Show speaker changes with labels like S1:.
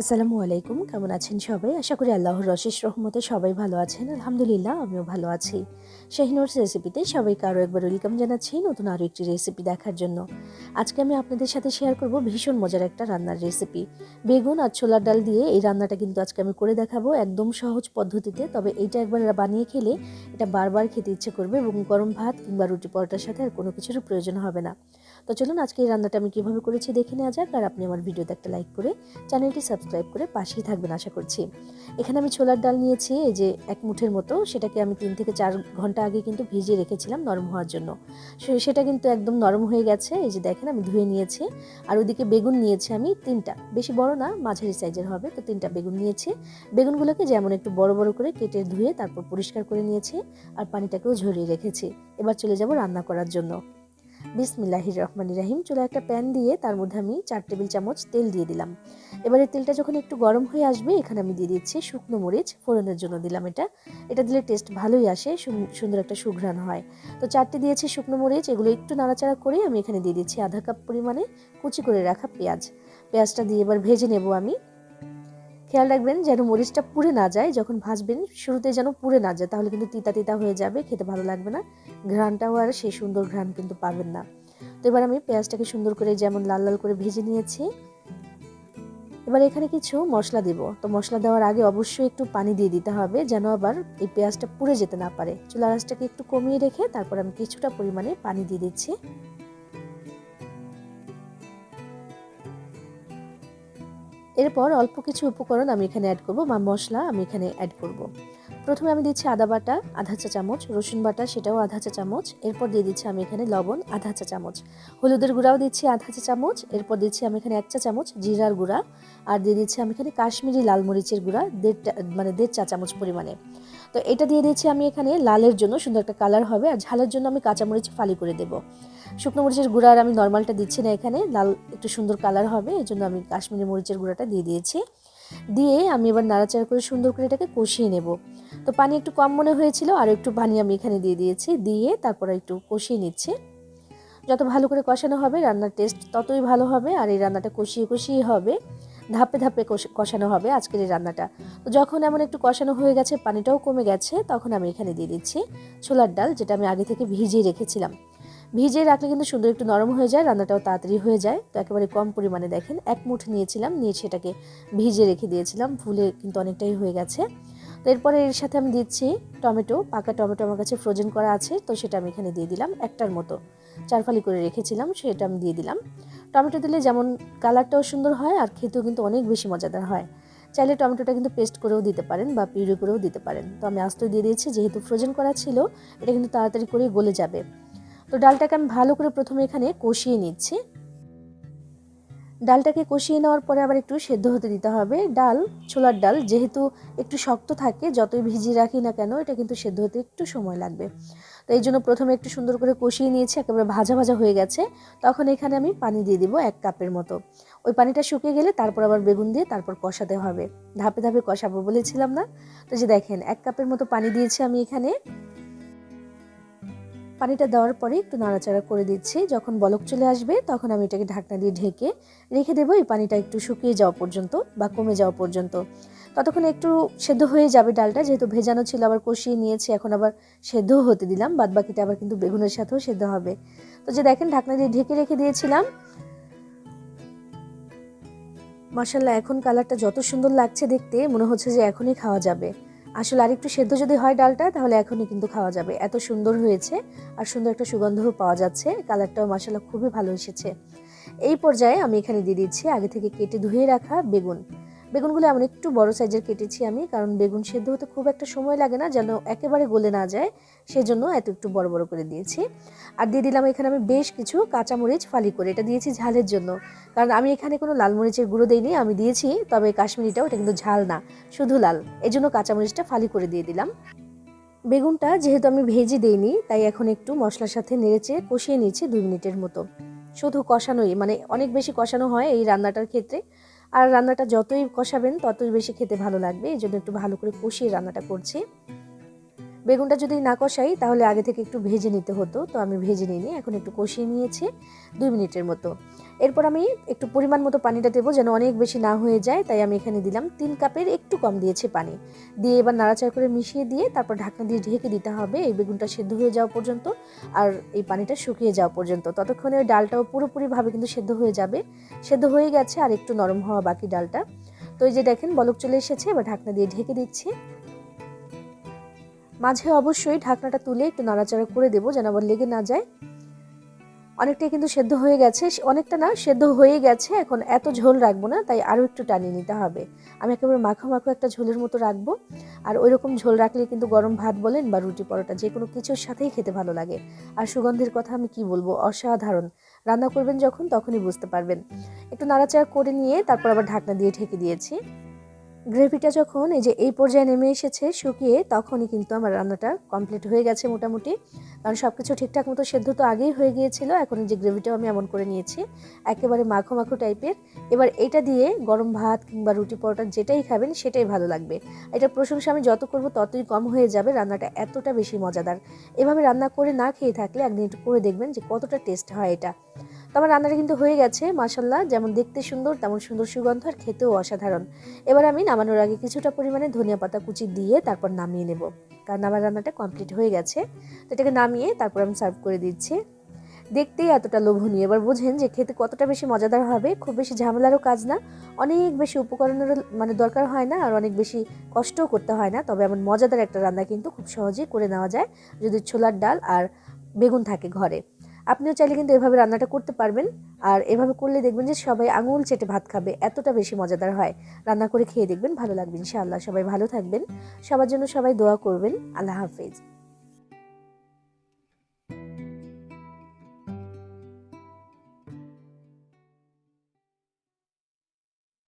S1: আসসালামু আলাইকুম, কেমন আছেন সবাই? আশা করি আল্লাহর রশেষ রহমতে সবাই ভালো আছেন। আলহামদুলিল্লাহ, আমিও ভালো আছি। শাহিনোর রেসিপিতে সবাইকে আরও একবার ওয়েলকাম জানাচ্ছি নতুন আরও একটি রেসিপি দেখার জন্য। আজকে আমি আপনাদের সাথে শেয়ার করব ভীষণ মজার একটা রান্নার রেসিপি বেগুন আর ছোলার ডাল দিয়ে এই রান্নাটা কিন্তু আজকে আমি করে দেখাবো একদম সহজ পদ্ধতিতে। তবে এইটা একবার বানিয়ে খেলে এটা বারবার খেতে ইচ্ছে করবে এবং গরম ভাত কিংবা রুটি পরোটার সাথে আর কোনো কিছুর প্রয়োজন হবে না। তো চলুন আজকে এই রান্নাটা আমি কীভাবে করেছি দেখে নেওয়া যাক। আর আপনি আমার ভিডিওতে একটা লাইক করে চ্যানেলটি সাবস্ক্রাইব করে পাশেই থাকবেন আশা করছি। এখানে আমি ছোলার ডাল নিয়েছি, এই যে এক মুঠের মতো, সেটাকে আমি তিন থেকে চার ঘণ্টা আগে কিন্তু ভিজিয়ে রেখেছিলাম নরম হওয়ার জন্য। সেটা কিন্তু একদম নরম হয়ে গেছে, এই যে দেখেন আমি ধুয়ে নিয়েছি। আর ওদিকে বেগুন নিয়েছি আমি তিনটা। বেশি বড় না, মাঝারি সাইজের হবে, তো তিনটা বেগুন নিয়েছি। বেগুনগুলোকে যেমন একটু বড় বড় করে কেটে ধুয়ে তারপর পরিষ্কার করে নিয়েছি, আর পানিটাকেও ঝরিয়ে রেখেছি। এবার চলে যাব রান্না করার জন্য। বিসমিল্লাহির রহমান রাহিম চুলা একটা প্যান দিয়ে তার মধ্যে আমি চার টেবিল চামচ তেল দিয়ে দিলাম। এবারে তেলটা যখন একটু গরম হয়ে আসবে, এখানে আমি দিয়ে দিচ্ছি শুকনো মরিচ, ফোড়নের জন্য দিলাম এটা। এটা দিলে টেস্ট ভালোই আসে সুন্দর একটা সুঘ্রাণ হয়। তো চারটে দিয়েছি শুকনো মরিচ, এগুলো একটু নাড়াচাড়া করে আমি এখানে দিয়ে দিচ্ছি আধা কাপ পরিমাণে কুচি করে রাখা পেঁয়াজ। পেঁয়াজটা দিয়ে এবার ভেজে নেব আমি। খেয়াল রাখবেন যেন মরিচটা পুড়ে না যায়। যখন ভাজবেন, শুরুতে যেন পুড়ে না যায়, তাহলে কিন্তু তিতা তিতা হয়ে যাবে, খেতে ভালো লাগবে না। ঘ্রাণটাও আর সেই সুন্দর ঘ্রাণ কিন্তু পাবেন না। তো এবার আমি পেঁয়াজটাকে সুন্দর করে যেমন লাল লাল করে ভেজে নিয়েছি। এবার এখানে কিছু মশলা দেব। তো মশলা দেওয়ার আগে অবশ্যই একটু পানি দিয়ে দিতে হবে, যেন আবার এই পেঁয়াজটা পুড়ে যেতে না পারে। চুলা রাসটাকে একটু কমিয়ে রেখে তারপর আমি কিছুটা পরিমাণে পানি দিয়ে দিচ্ছি। এরপর অল্প কিছু উপকরণ আমি এখানে অ্যাড করব বা মশলা আমি এখানে অ্যাড করব। প্রথমে আমি দিচ্ছি আদা বাটা, আধা চা চামচ, রসুন বাটা, সেটাও আধা চা চামচ, এরপর দিয়ে দিচ্ছি আমি এখানে লবণ, আধা চা চামচ হলুদের গুঁড়াও দিচ্ছি আধা চা চামচ, এরপর দিচ্ছি আমি এখানে এক চা চামচ জিরার গুঁড়া, আর দিয়ে দিচ্ছি আমি এখানে কাশ্মীরি লাল মরিচের গুঁড়া দেড় মানে দেড় চা চামচ পরিমাণে তো এটা দিয়ে দিচ্ছি আমি এখানে লালের জন্য, সুন্দর একটা কালার হবে, আর ঝালের জন্য আমি কাঁচামরিচ ফালি করে দেব। শুকনো মরিচের গুঁড়া আর আমি নর্মালটা দিচ্ছি না এখানে, লাল একটু সুন্দর কালার হবে এই জন্য আমি কাশ্মীরি মরিচের গুঁড়াটা দিয়ে দিয়েছি। দিয়ে আমি এবার নাড়াচাড়া করে সুন্দর করে এটাকে কষিয়ে নেব। তো পানি একটু কম মনে হয়েছিল, আর একটু পানি আমি এখানে দিয়ে দিয়েছি, দিয়ে তারপর একটু কষিয়ে নিচ্ছি। যত ভালো করে কষানো হবে, রান্নার টেস্ট ততই ভালো হবে, আর এই রান্নাটা কষিয়ে কষিয়ে হবে। ধাপে ধাপে কষানো হবে আজকের এই রান্নাটা। তো যখন এমন একটু কষানো হয়ে গেছে, পানিটাও কমে গেছে, তখন আমি এখানে দিয়ে দিচ্ছি ছোলার ডাল, যেটা আমি আগে থেকে ভিজিয়ে রেখেছিলাম। ভিজিয়ে রাখলে কিন্তু সুন্দর একটু নরম হয়ে যায়, রান্নাটাও তাড়াতাড়ি হয়ে যায়। তো একেবারে কম পরিমাণে দেখেন, এক মুঠ নিয়েছিলাম, নিয়ে সেটাকে ভিজিয়ে রেখে দিয়েছিলাম, ফুলে কিন্তু অনেকটাই হয়ে গেছে। তো এরপরে এর সাথে আমি দিচ্ছি টমেটো, পাকা টমেটো আমার কাছে ফ্রোজেন করা আছে, তো সেটা আমি এখানে দিয়ে দিলাম একটার মতো। চারফালি করে রেখেছিলাম, সেটা আমি দিয়ে দিলাম। টমেটো দিলে যেমন কালারটাও সুন্দর হয় আর খেতেও কিন্তু অনেক বেশি মজাদার হয়। চাইলে টমেটোটা কিন্তু পেস্ট করেও দিতে পারেন বা পিউরি করেও দিতে পারেন। তো আমি আস্ত দিয়ে দিয়েছি, যেহেতু ফ্রোজেন করা ছিল, এটা কিন্তু তাড়াতাড়ি করে গলে যাবে। তো ডালটাকে আমি ভালো করে প্রথমে এখানে কষিয়ে নিচ্ছি। ডালটাকে কষিয়ে নেওয়ার পরে আবার একটু সেদ্ধ হতে দিতে হবে। ডাল, ছোলার ডাল যেহেতু একটু শক্ত থাকে, যতই ভিজিয়ে রাখি না কেন, এটা কিন্তু সেদ্ধ হতে একটু সময় লাগবে। তো এই জন্য প্রথমে একটু সুন্দর করে কষিয়ে নিয়েছি, একেবারে ভাজা ভাজা হয়ে গেছে। তখন এখানে আমি পানি দিয়ে দিব এক কাপের মতো। ওই পানিটা শুকিয়ে গেলে তারপর আবার বেগুন দিয়ে তারপর কষাতে হবে। ধাপে ধাপে কষাবো বলেছিলাম না। তো যে দেখেন, এক কাপের মতো পানি দিয়েছি আমি এখানে। পানিটা দেওয়ার পরে একটু নাড়াচাড়া করে দিচ্ছি। যখন বলক চলে আসবে, তখন আমি এটাকে ঢাকনা দিয়ে ঢেকে রেখে দেবো। এই পানিটা একটু শুকিয়ে যাওয়া পর্যন্ত বা কমে যাওয়া পর্যন্ত। ততক্ষণ একটু সেদ্ধ হয়ে যাবে ডালটা। যেহেতু ভেজানো ছিল, আবার কষিয়ে নিয়েছি, এখন আবার সেদ্ধও হতে দিলাম। বাদ বাকিটা আবার কিন্তু বেগুনের সাথেও সেদ্ধ হবে। তো যে দেখেন, ঢাকনা দিয়ে ঢেকে রেখে দিয়েছিলাম। মাসাল্লাহ এখন কালারটা যত সুন্দর লাগছে দেখতে, মনে হচ্ছে যে এখনই খাওয়া যাবে। আসলে আর একটু সেদ্ধ যদি হয় ডালটা, তাহলে এখনই কিন্তু খাওয়া যাবে। এত সুন্দর হয়েছে আর সুন্দর একটা সুগন্ধও পাওয়া যাচ্ছে। কালারটাও মশালা খুবই ভালো এসেছে। এই পর্যায়ে আমি এখানে দিয়ে দিচ্ছি আগে থেকে কেটে ধুয়ে রাখা বেগুন। বেগুনগুলো এমন একটু বড় সাইজের কেটেছি আমি, কারণ বেগুন সেদ্ধ হতে খুব একটা সময় লাগে না, যেন একেবারে গলে না যায়, সেজন্য এত একটু বড় বড় করে দিয়েছি। আর দিয়ে দিলাম এখানে আমি বেশ কিছু কাঁচামরিচ ফালি করে, এটা দিয়েছি ঝালের জন্য। কারণ আমি এখানে কোনো লাল মরিচের গুঁড়ো দিইনি, আমি দিয়েছি, তবে কাশ্মীরিটাও এটা কিন্তু ঝাল না, শুধু লাল। এই জন্য কাঁচামরিচটা ফালি করে দিয়ে দিলাম। বেগুনটা যেহেতু আমি ভেজে দিইনি, তাই এখন একটু মশলার সাথে নেড়েচে কষিয়ে নিয়েছি দুই মিনিটের মতো। শুধু কষানোই মানে অনেক বেশি কষানো হয় এই রান্নাটার ক্ষেত্রে। আর রান্নাটা যতই কষাবেন, ততই বেশি খেতে ভালো লাগবে। এই জন্য একটু ভালো করে কষিয়ে রান্নাটা করছি। বেগুনটা যদি না কষাই, তাহলে আগে থেকে একটু ভেজে নিতে হতো। তো আমি ভেজে নিইনি, এখন একটু কষিয়ে নিয়েছি দুই মিনিটের মতো। এরপর আমি একটু পরিমাণ মতো পানিটা দেবো যেন অনেক বেশি না হয়ে যায়, তাই আমি এখানে দিলাম তিন কাপের একটু কম দিয়েছি পানি। দিয়ে এবার নাড়াচাড়া করে মিশিয়ে দিয়ে তারপর ঢাকনা দিয়ে ঢেকে দিতে হবে, এই বেগুনটা সেদ্ধ হয়ে যাওয়া পর্যন্ত আর এই পানিটা শুকিয়ে যাওয়া পর্যন্ত। ততক্ষণে ওই ডালটাও পুরোপুরিভাবে কিন্তু সেদ্ধ হয়ে যাবে। সেদ্ধ হয়ে গেছে আর একটু নরম হওয়া বাকি ডালটা। তো এই যে দেখেন, বলক চলে এসেছে, এবার ঢাকনা দিয়ে ঢেকে দিচ্ছি। মাঝে অবশ্যই ঢাকনাটা তুলে একটু নাড়াচাড়া করে দেবো যেন আবার লেগে না যায়। অনেকটাই কিন্তু সেদ্ধ হয়ে গেছে। অনেকটা না, সেদ্ধ হয়ে গেছে। এখন এত ঝোল রাখব না, তাই আরও একটু টানিয়ে নিতে হবে। আমি একেবারে মাখো মাখো একটা ঝোলের মতো রাখব। আর ওই রকম ঝোল রাখলে কিন্তু গরম ভাত বলেন বা রুটি পরোটা, যে কোনো কিছুর সাথেই খেতে ভালো লাগে। আর সুগন্ধের কথা আমি কি বলব? অসাধারণ। রান্না করবেন যখন, তখনই বুঝতে পারবেন। একটু নাড়াচাড়া করে নিয়ে তারপর আবার ঢাকনা দিয়ে ঢেকে দিয়েছি। গ্রেভিটা যখন এই যে এই পর্যায়ে নেমে এসেছে শুকিয়ে, তখনই কিন্তু আমার রান্নাটা কমপ্লিট হয়ে গেছে মোটামুটি। কারণ সব কিছু ঠিকঠাক মতো সেদ্ধ তো আগেই হয়ে গিয়েছিল, এখন যে গ্রেভিটাও আমি এমন করে নিয়েছি, একেবারে মাখো মাখো টাইপের। এবার এটা দিয়ে গরম ভাত কিংবা রুটি পরোটা যেটাই খাবেন সেটাই ভালো লাগবে। এটা প্রশংসা আমি যত করব ততই কম হয়ে যাবে, রান্নাটা এতটা বেশি মজাদার। এভাবে রান্না করে না খেয়ে থাকলে একদিন একটু করে দেখবেন যে কতটা টেস্ট হয় এটা। তো আমার রান্নাটা কিন্তু হয়ে গেছে মাসাল্লাহ যেমন দেখতে সুন্দর, তেমন সুন্দর সুগন্ধ আর খেতেও অসাধারণ। এবার আমি নামানোর আগে কিছুটা পরিমাণে ধনিয়া পাতা কুচি দিয়ে তারপর নামিয়ে নেব। কারণ আমার রান্নাটা কমপ্লিট হয়ে গেছে। তো এটাকে নামিয়ে তারপর আমি সার্ভ করে দিচ্ছি। দেখতেই এতটা লোভনীয়। এবার বোঝেন যে খেতে কতটা বেশি মজাদার হবে। খুব বেশি ঝামেলারও কাজ না। অনেক বেশি উপকরণেরও মানে দরকার হয় না আর অনেক বেশি কষ্টও করতে হয় না। তবে এমন মজাদার একটা রান্না কিন্তু খুব সহজেই করে নেওয়া যায়। যদি ছোলার ডাল আর বেগুন থাকে ঘরে। আপনিও চাইলে কিন্তু এভাবে রান্নাটা করতে পারবেন। আর এভাবে করলে দেখবেন যে সবাই আঙুল চেটে ভাত খাবে, এতটা বেশি মজাদার হয়। রান্না করে খেয়ে দেখবেন, ভালো লাগবে ইনশাআল্লাহ। সবাই ভালো থাকবেন। সবার জন্য সবাই দোয়া করবেন। আল্লাহ হাফেজ।